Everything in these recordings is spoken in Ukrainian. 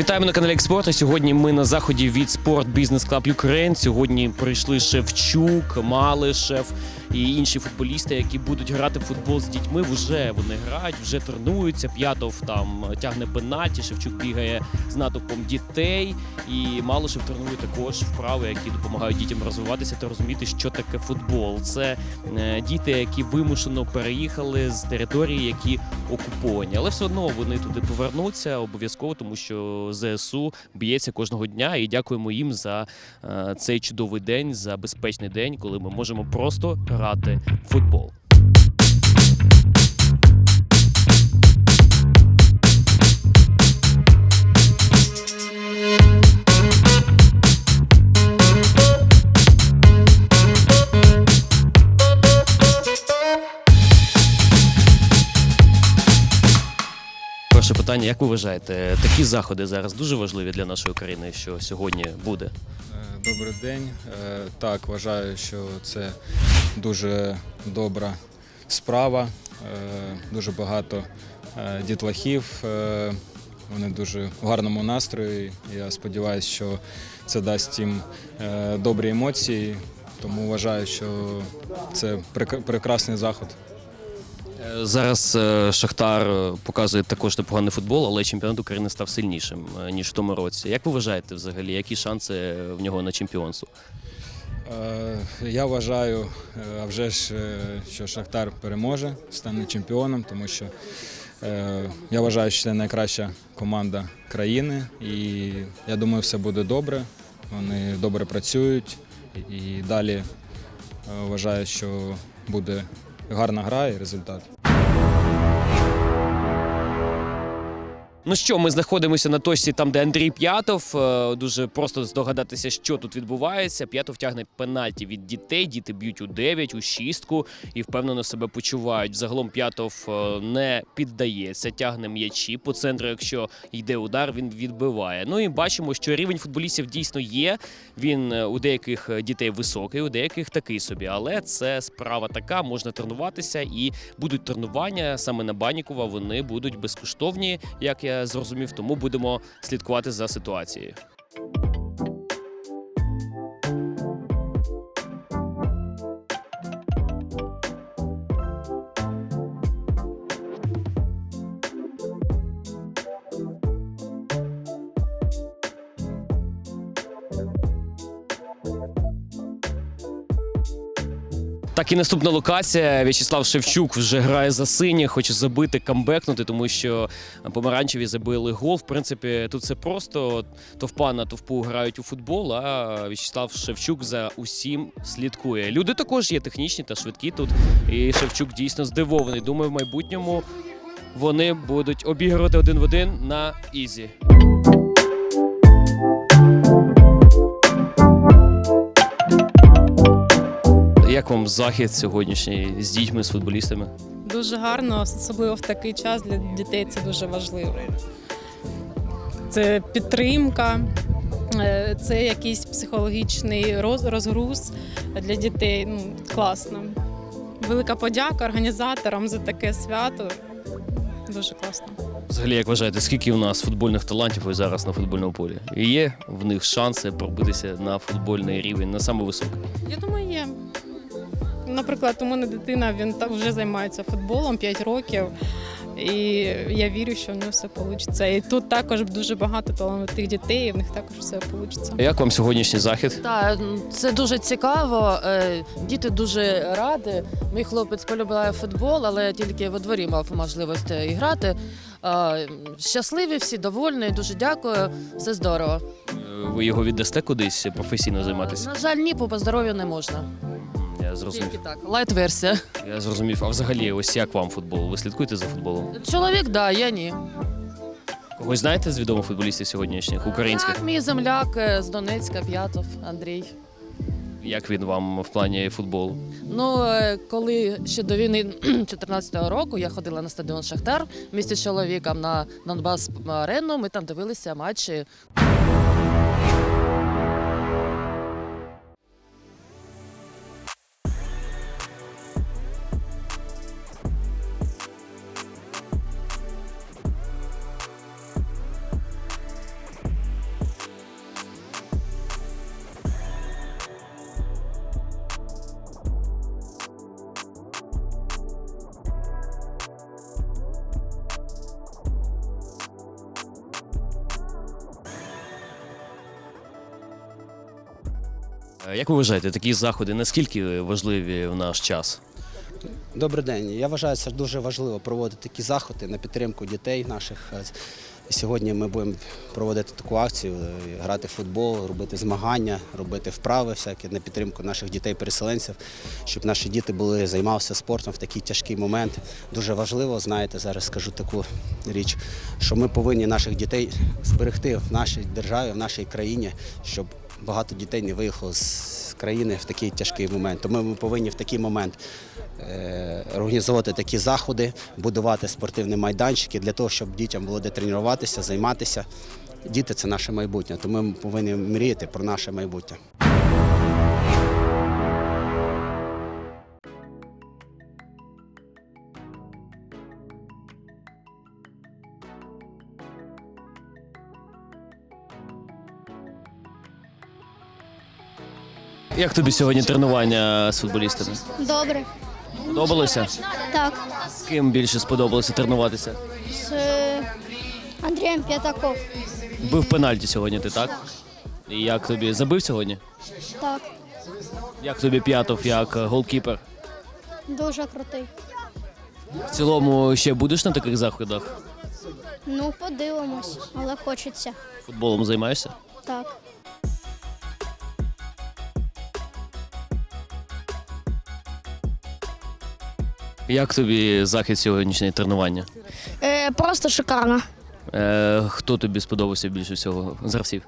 Вітаємо на каналі Експорт. Сьогодні ми на заході від Спорт Бізнес Клаб Юкрейн. Сьогодні прийшли Шевчук, Малишев і інші футболісти, які будуть грати в футбол з дітьми. Вже вони грають, вже тренуються. П'ятов там тягне пенаті. Шевчук бігає з натовпом дітей. І Малишев тренує також вправи, які допомагають дітям розвиватися та розуміти, що таке футбол. Це е, діти, які вимушено переїхали з території, які окуповані, але все одно вони туди повернуться обов'язково, тому що ЗСУ б'ється кожного дня. І дякуємо їм за е, цей чудовий день, за безпечний день, коли ми можемо просто грати в футбол. Питання: як ви вважаєте, такі заходи зараз дуже важливі для нашої країни, що сьогодні буде? Е, Добрий день. Е, Так, вважаю, що це дуже добра справа. Е, Дуже багато дітлахів. Вони дуже в гарному настрої. Я сподіваюся, що це дасть їм добрі емоції. Тому вважаю, що це прекрасний заход. Е, Зараз е, Шахтар е, показує також непоганий футбол, але чемпіонат України став сильнішим ніж в тому році. Як ви вважаєте, взагалі, які шанси в нього на чемпіонство? Я вважаю, а вже ж, що Шахтар переможе, стане чемпіоном, тому що я вважаю, що це найкраща команда країни. І я думаю, все буде добре. Вони добре працюють. І далі вважаю, що буде гарна гра і результат. Ну що, ми знаходимося на точці там, де Андрій П'ятов. Е, Дуже просто здогадатися, що тут відбувається. П'ятов тягне пенальті від дітей. Діти б'ють у 9, у шістку і впевнено себе почувають. Загалом П'ятов е, не піддається, тягне м'ячі по центру. Якщо йде удар, він відбиває. Ну і бачимо, що рівень футболістів дійсно є. Він е, у деяких дітей високий, у деяких такий собі. Але це справа така, можна тренуватися і будуть тренування саме на Банікова. Вони будуть безкоштовні, як я зрозумів. Тому будемо слідкувати за ситуацією. Так і наступна локація. В'ячеслав Шевчук вже грає за сині, хоче забити, камбекнути, тому що помаранчеві забили гол. В принципі, тут все просто. Товпа на товпу грають у футбол, а В'ячеслав Шевчук за усім слідкує. Люди також є технічні та швидкі тут. І Шевчук дійсно здивований. Думаю, в майбутньому вони будуть обігрувати один в один на ізі. Як вам захід сьогоднішній з дітьми, з футболістами? Дуже гарно, особливо в такий час для дітей це дуже важливо. Це підтримка, е, це якийсь психологічний розгруз для дітей. Ну, класно. Велика подяка організаторам за таке свято. Дуже класно. Взагалі, як вважаєте, скільки у нас футбольних талантів ось зараз на футбольному полі? І є в них шанси пробитися на футбольний рівень, на самий високий? Я думаю, є. Наприклад, у мене дитина він та- вже займається футболом 5 років. І я вірю, що в нього все вийде. І тут також дуже багато талановитих дітей, і в них також все вийде. Як вам сьогоднішній захід? Так, це дуже цікаво. Е, Діти дуже раді. Мій хлопець полюбляє футбол, але тільки во дворі мав можливість грати. Е, Щасливі, всі довольні, дуже дякую. Все здорово. Е, Ви його віддасте кудись професійно займатися? На жаль, ні, по здоров'ю не можна. Зрозумів. Тільки так. Лайт-версія. Я зрозумів. А взагалі, ось як вам футбол? Ви слідкуєте за футболом? Чоловік, да, я ні. Когось знаєте з відомих футболістів сьогоднішніх українських? Так, мій земляк е, з Донецька, П'ятов, Андрій. Як він вам в плані футболу? Ну, е, коли ще до війни 2014 року я ходила на стадіон Шахтар в місті з чоловіком на Донбас арену. Ми там дивилися матчі. Як ви вважаєте, такі заходи наскільки важливі в наш час? Добрий день. Я вважаю, це дуже важливо проводити такі заходи на підтримку дітей наших. Е, сьогодні ми будемо проводити таку акцію, е, грати в футбол, робити змагання, робити вправи всякі на підтримку наших дітей-переселенців, щоб наші діти були займалися спортом в такий тяжкий момент. Дуже важливо, знаєте, зараз скажу таку річ, що ми повинні наших дітей зберегти в нашій державі, в нашій країні, щоб багато дітей не виїхало з країни в такий тяжкий момент. Тому ми повинні в такий момент е, організовувати такі заходи, будувати спортивні майданчики для того, щоб дітям було де тренуватися, займатися. Діти це наше майбутнє, тому ми повинні мріяти про наше майбутнє. Як тобі сьогодні тренування з футболістами? Добре. Подобалося? Так. З ким більше сподобалося тренуватися? З е, Андрієм П'ятаков. Бив пенальті сьогодні, ти так? І як тобі забив сьогодні? Так. Як тобі п'ятов, як е, голкіпер? Дуже крутий. В цілому ще будеш на таких заходах? Ну, подивимось, але хочеться. Футболом займаєшся? Так. Як тобі захід сьогоднішнє тренування? Е, просто шикарно. Е, хто тобі сподобався більше всього з гравців?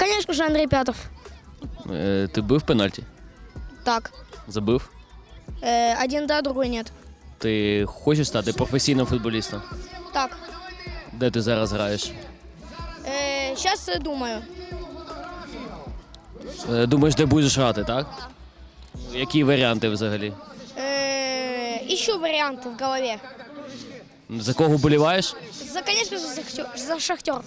Звісно ж, Андрій П'ятов. Е, ти бив пенальті? Так. Забив? Е, один да, другой нет. Ти хочеш стати професійним футболістом? Так. Де ти зараз граєш? Е, Зараз думаю. Е, думаєш, де будеш грати, так? Які варіанти взагалі? Ищу варианты в голове. За кого болеваешь? За, конечно же, за, Шахтер- за шахтер.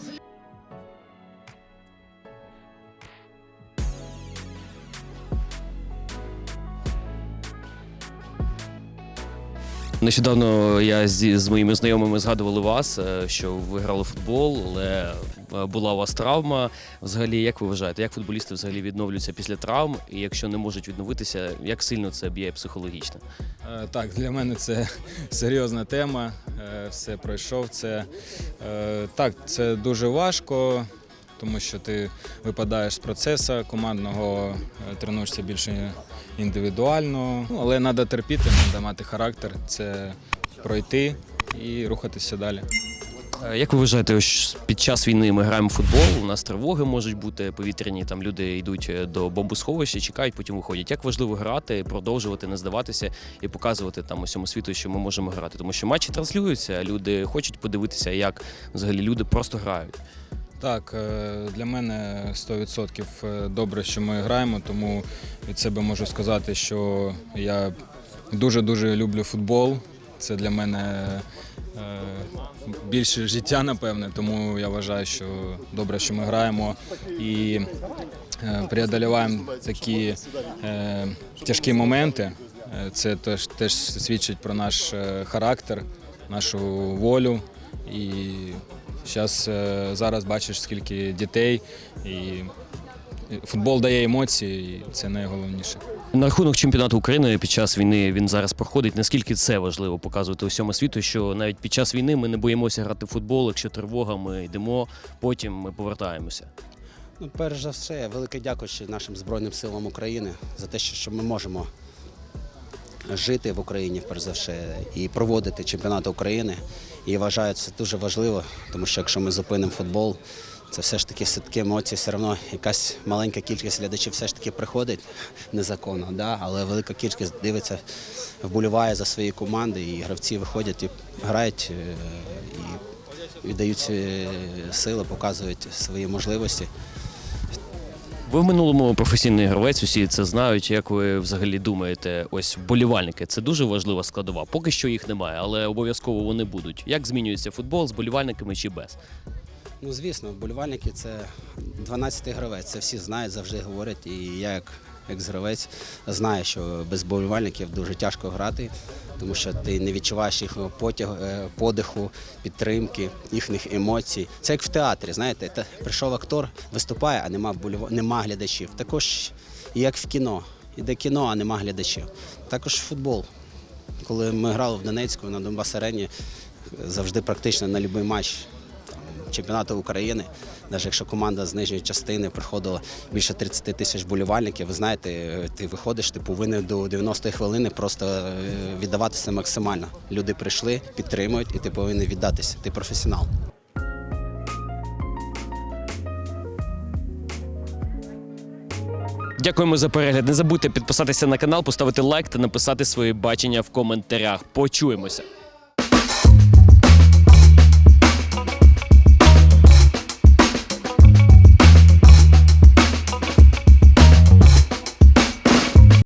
Нещодавно я зі з моїми знайомими згадували вас, е, що ви грали футбол, але е, була у вас травма. Взагалі, як ви вважаєте, як футболісти взагалі відновлюються після травм? І якщо не можуть відновитися, як сильно це б'є психологічно? Е, Так, для мене це серйозна тема. Все пройшов. Це так, це дуже важко, тому що ти випадаєш з процесу командного, е, тренуєшся більше індивідуально. Ну, але треба терпіти, треба мати характер, це пройти і рухатися далі. Е, Як ви вважаєте, під час війни ми граємо в футбол, у нас тривоги можуть бути повітряні, там люди йдуть е, до бомбосховища, чекають, потім виходять. Як важливо грати, продовжувати, не здаватися і показувати там усьому світу, що ми можемо грати? Тому що матчі транслюються, люди хочуть подивитися, як взагалі люди просто грають. Так, е, для мене 100% добре, що ми граємо, тому від себе можу сказати, що я дуже-дуже люблю футбол. Це для мене е, більше життя, напевне, тому я вважаю, що добре, що ми граємо і е, преодоліваємо такі е, тяжкі моменти. Е, Це теж, теж свідчить про наш е, характер, нашу волю. І зараз, зараз бачиш, скільки дітей, і футбол дає емоції, і це найголовніше. На рахунок чемпіонату України під час війни він зараз проходить. Наскільки це важливо показувати усьому світу, що навіть під час війни ми не боїмося грати в футбол, якщо тривога, ми йдемо, потім ми повертаємося. Ну, перш за все, велике дякую нашим Збройним силам України за те, що, що ми можемо жити в Україні, перш за все, і проводити чемпіонат України. І вважаю, це дуже важливо, тому що якщо ми зупинимо футбол, це все ж таки все-таки емоції, все одно якась маленька кількість глядачів все ж таки приходить незаконно, да? але велика кількість дивиться, вболіває за свої команди, і гравці виходять і грають е, і віддають свої сили, показують свої можливості. Ви в минулому професійний гравець, усі це знають. Як ви взагалі думаєте, ось болівальники це дуже важлива складова. Поки що їх немає, але обов'язково вони будуть. Як змінюється футбол з болівальниками чи без? Ну, звісно, болівальники це 12-й гравець. Це всі знають, завжди говорять. І я, як екс-гравець, знаю, що без вболівальників дуже тяжко грати, тому що ти не відчуваєш їхнього потягу, е, подиху, підтримки, їхніх емоцій. Це як в театрі, знаєте, та- прийшов актор, виступає, а нема, вболіва- нема глядачів. Також як в кіно. Іде кіно, а нема глядачів. Також футбол. Коли ми грали в Донецьку на Донбас арені, завжди практично на будь-який матч чемпіонату України, навіть якщо команда з нижньої частини приходила більше 30 тисяч болівальників, ви знаєте, ти виходиш, ти повинен до 90-ї хвилини просто е, віддаватися максимально. Люди прийшли, підтримують, і ти повинен віддатися. Ти професіонал. Дякуємо за перегляд. Не забудьте підписатися на канал, поставити лайк та написати своє бачення в коментарях. Почуємося.